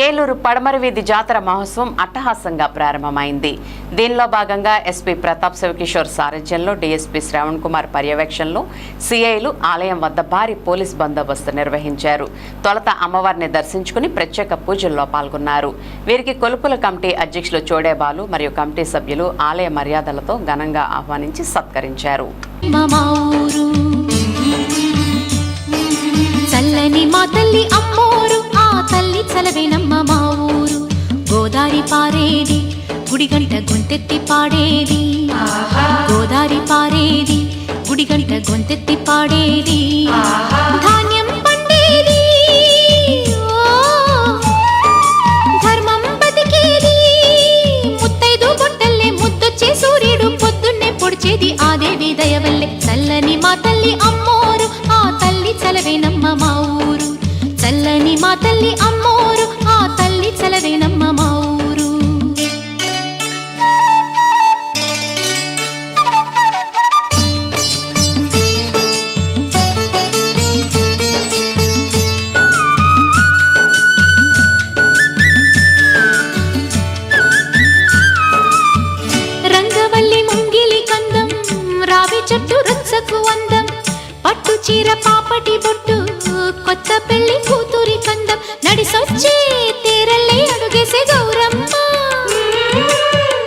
ఏలూరు పడమర వీధి జాతర మహోత్సవం అట్టహాసంగా ప్రారంభమైంది. దీనిలో భాగంగా ఎస్పీ ప్రతాప్ శివకిషోర్ సారథ్యంలో డీఎస్పీ శ్రవణ్ కుమార్ పర్యవేక్షణలో సిఐలు ఆలయం వద్ద భారీ పోలీస్ బందోబస్తు నిర్వహించారు. తొలత అమ్మవారిని దర్శించుకుని ప్రత్యేక పూజల్లో పాల్గొన్నారు. వీరికి కొలుపుల కమిటీ అధ్యక్షులు చోడేబాలు మరియు కమిటీ సభ్యులు ఆలయ మర్యాదలతో ఘనంగా ఆహ్వానించి సత్కరించారు. చల్లని మా తల్లి అమ్మోరు గుడిగంట గొంతెత్తి పాడేది. గోదారి పారేది. గుడిగంట గొంతెత్తి పాడేది. ధాన్యం పండేది. ధర్మం బతికేది. ముత్తైదు బొట్టల్లే ముద్దొచ్చే సూర్యుడు పొద్దున్నే పొడిచేది. ఆ దేవి దయవల్లే చల్లని మా తల్లి అమ్మోరు. ఆ తల్లి మా ఊరు. చల్లని మా తల్లి అమ్మోరు రావి చెట్టు అందం. పట్టు చీర పాపటి బొట్టు కొత్త పెళ్ళి కూతురి కందం. నడిసొచ్చే తీరల్లే అడుగేసే గౌరమ్మ.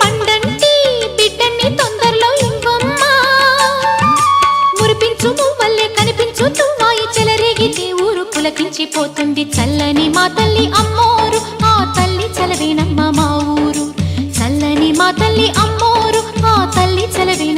పండంటి బిడ్డని తొందరలో ఇవ్వమ్మ మురిపించు మువ్వల్లే కనిపించు తుమ్మాయి చెలరేగితే ఊరు పులకించిపోతుంది చల్లని మా తల్లి అమ్మోరు. ఆ తల్లి చలవేనమ్మ మా ఊరు. చల్లని మా తల్లి అమ్మోరు ఆ తల్లి చలవేనమ్మ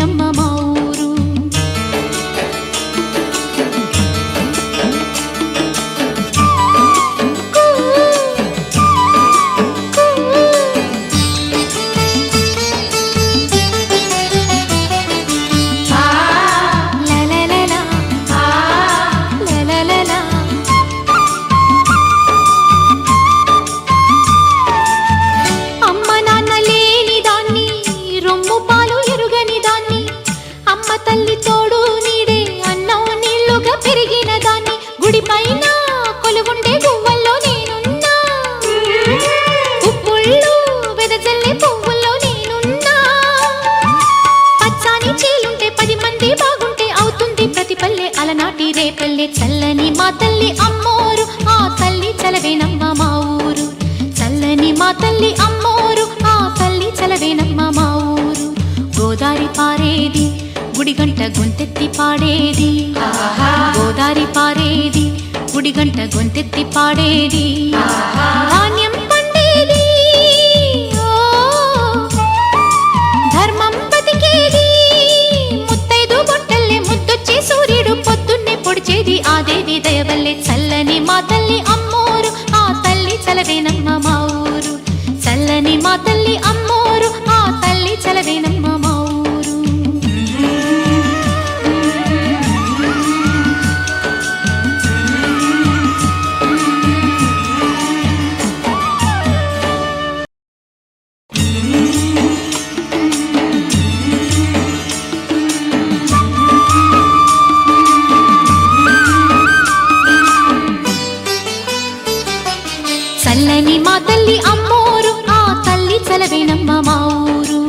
అలనాటి రేపల్లె చల్లని మా తల్లి అమ్మోరు ఆ తల్లి చలవేనమ్మ మా ఊరు. చల్లని మా తల్లి అమ్మోరు ఆ తల్లి చలవేనమ్మ మా ఊరు. గోదారి పారేది గుడిగంట గొంతెత్తి పాడేది. గోదారి పారేది గుడిగంట గొంతెత్తి పాడేది. ధాన్యం పండేది. ధర్మం బతికేది. ముత్తైదు బొట్టల్లే ముద్దొచ్చే సూర్యుడు పొద్దున్నే పొడిచేది. ఆ దేవి దయవల్లే చల్లని మా తల్లి తల్లి మా ఊరు.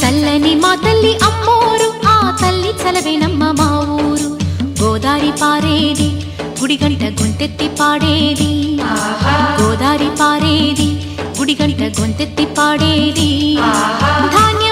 చల్లని మా తల్లి అమ్మోరు ఆ తల్లి చలవేనమ్మ మా ఊరు. గోదారి పారేది గుడిగంట గొంతెత్తి పాడేది. గోదారి పారేది గుడిగంట గొంతెత్తి పాడేది. ధాన్యం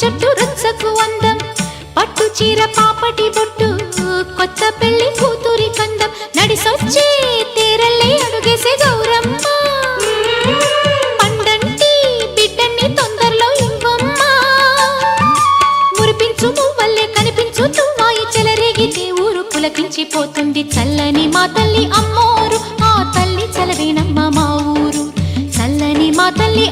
జట్టు రుచకు అందం. పట్టు చీర పాపటి బొట్టు కొత్త పెళ్ళి కూతురి కందం. నడిసొచ్చి తేరల్లే అడుగేసే గౌరమ్ పండంటి తొందరలో కనిపించు తుమ్మాయి చెలరేగితే ఊరు చల్లని మా తల్లి అమ్మోరు. ఆ తల్లి చలవేనమ్మ మా ఊరు. చల్లని మా తల్లి